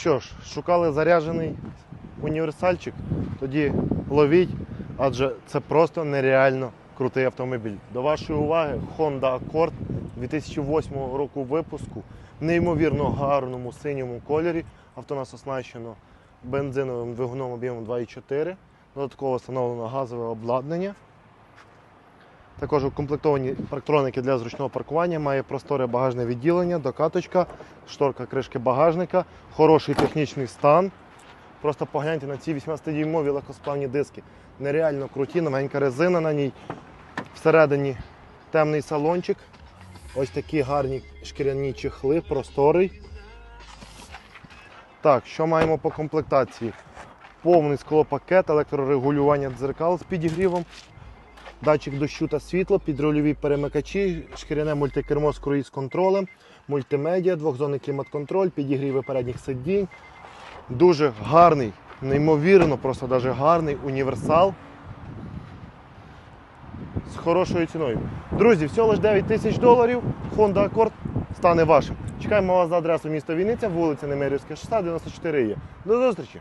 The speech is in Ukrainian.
Що ж, шукали заряджений універсальчик, тоді ловіть, адже це просто нереально крутий автомобіль. До вашої уваги Honda Accord 2008 року випуску в неймовірно гарному синьому кольорі. Авто нас оснащено бензиновим двигуном об'ємом 2,4. Додатково встановлено газове обладнання. Також укомплектовані парктроники для зручного паркування, має просторе багажне відділення, докаточка, шторка кришки багажника, хороший технічний стан. Просто погляньте на ці 18-дюймові легкосплавні диски. Нереально круті, новенька резина на ній. Всередині темний салончик. Ось такі гарні шкіряні чехли, просторий. Так, що маємо по комплектації? Повний склопакет, електрорегулювання дзеркал з підігрівом, датчик дощу та світло, підрульові перемикачі, шкіряне мультикермо з круїз-контролем, мультимедіа, двохзонний клімат-контроль, підігріви передніх сидінь. Дуже гарний, неймовірно, просто даже гарний універсал з хорошою ціною. Друзі, всього лише 9 тисяч доларів. Honda Accord стане вашим. Чекаємо вас за адресою міста Вінниця, вулиця Немирівська, 6, 94 є. До зустрічі!